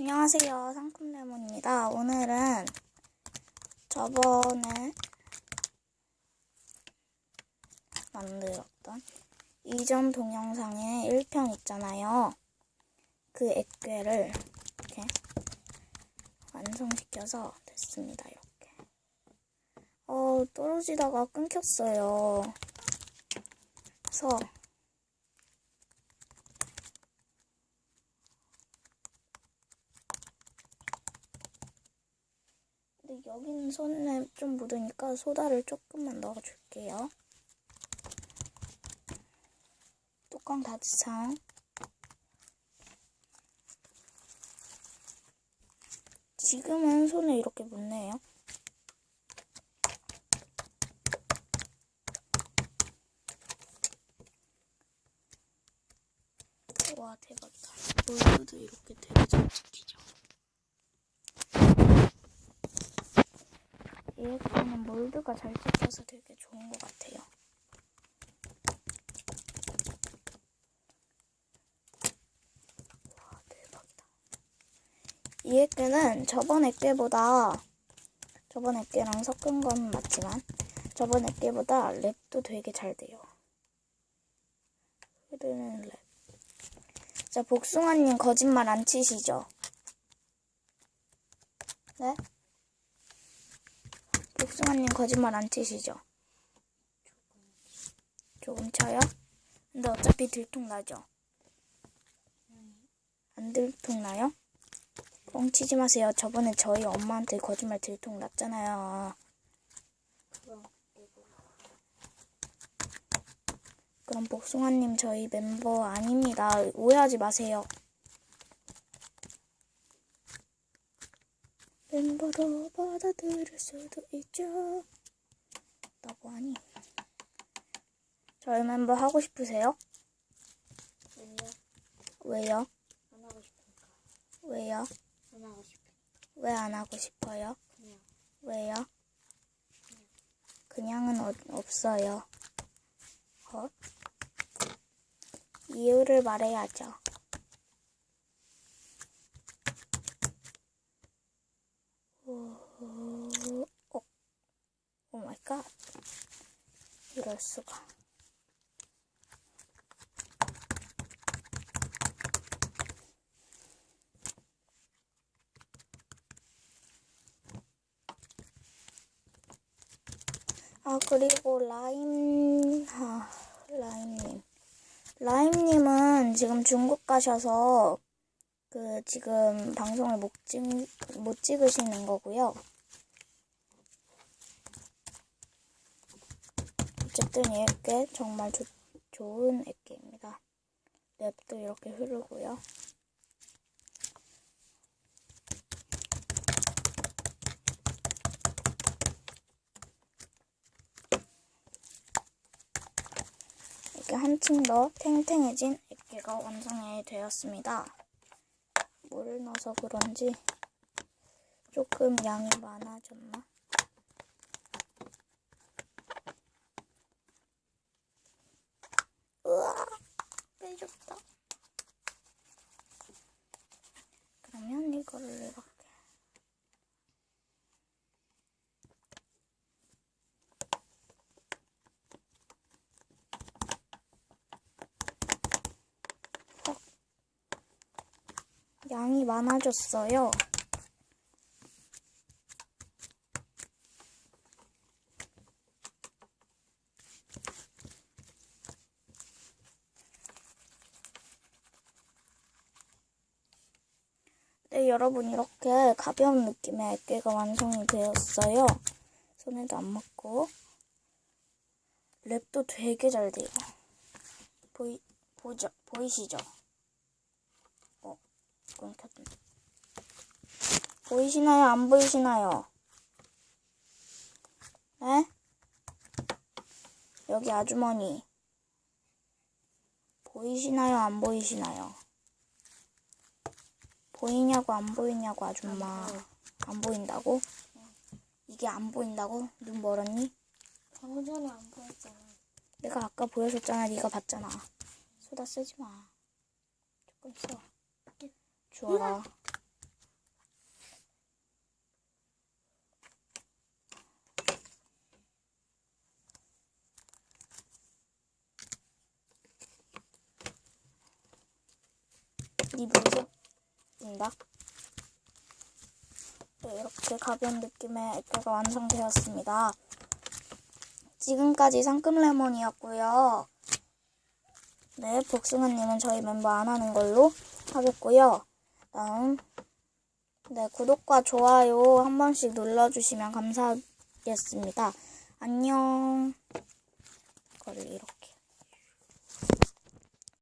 안녕하세요. 상큼레몬입니다. 오늘은 저번에 만들었던 이전 동영상의 1편 있잖아요. 그 액괴를 이렇게 완성시켜서 됐습니다. 이렇게. 어, 떨어지다가 끊겼어요. 그래서 근데 여기는 손에 좀 묻으니까 소다를 조금만 넣어줄게요. 뚜껑 닫으상. 지금은 손에 이렇게 묻네요. 와 대박이다. 몰드도 이렇게 되게 잘 찍히죠. 얘는 몰드가 잘 찍혀서 되게 좋은 것 같아요. 와 대박이다. 이 액괴는 저번 액괴보다 저번 액괴랑 섞은 건 맞지만 저번 액괴보다 랩도 되게 잘 돼요. 흐르는 랩. 자 복숭아님 거짓말 안 치시죠? 네? 복숭아님 거짓말 안 치시죠? 조금 쳐요? 근데 어차피 들통나죠? 안 들통나요? 뻥치지 마세요. 저번에 저희 엄마한테 거짓말 들통났잖아요. 그럼 복숭아님 저희 멤버 아닙니다. 오해하지 마세요. 멤버로 받아들일 수도 있죠. 나 뭐하니? 저희 멤버 하고 싶으세요? 왜요? 왜요? 안 하고 싶으니까. 왜요? 안 하고 싶으니까. 왜 안 하고 싶어요? 그냥. 왜요? 그냥 은 어- 없어요. 어? 이유를 말해야죠. 오, 어, 오 마이 갓. 이럴 수가. 아, 그리고 라임, 아, 라임님. 라임님은 지금 중국 가셔서 그 지금 방송을 못, 찍, 못 찍으시는 거고요. 어쨌든 이 액괴 정말 좋, 좋은 액괴입니다. 랩도 이렇게 흐르고요. 이렇게 한층 더 탱탱해진 액괴가 완성이 되었습니다. 물을 넣어서 그런지 조금 양이 많아졌나? 으아! 빼줬다. 그러면 이거를 이렇게 양이 많아졌어요. 네, 여러분 이렇게 가벼운 느낌의 액괴가 완성이 되었어요. 손에도 안 맞고 랩도 되게 잘 돼요. 보이 보죠 보이시죠? 어, 끊겼네. 보이시나요? 안 보이시나요? 네? 여기 아주머니 보이시나요? 안 보이시나요? 보이냐고 안 보이냐고 아줌마. 안 보인다고? 이게 안 보인다고? 눈 멀었니? 방금 전에 안 보였잖아. 내가 아까 보여줬잖아. 네가 봤잖아. 소다 쓰지 마. 조금 써. 주워라. 네 무섭. 뷰해줍니다. 네, 이렇게 가벼운 느낌의 액괴가 완성되었습니다. 지금까지 상큼레몬이었고요. 네, 복숭아님은 저희 멤버 안 하는 걸로 하겠고요. 다음, 네, 구독과 좋아요 한 번씩 눌러주시면 감사하겠습니다. 안녕. 이거를 이렇게.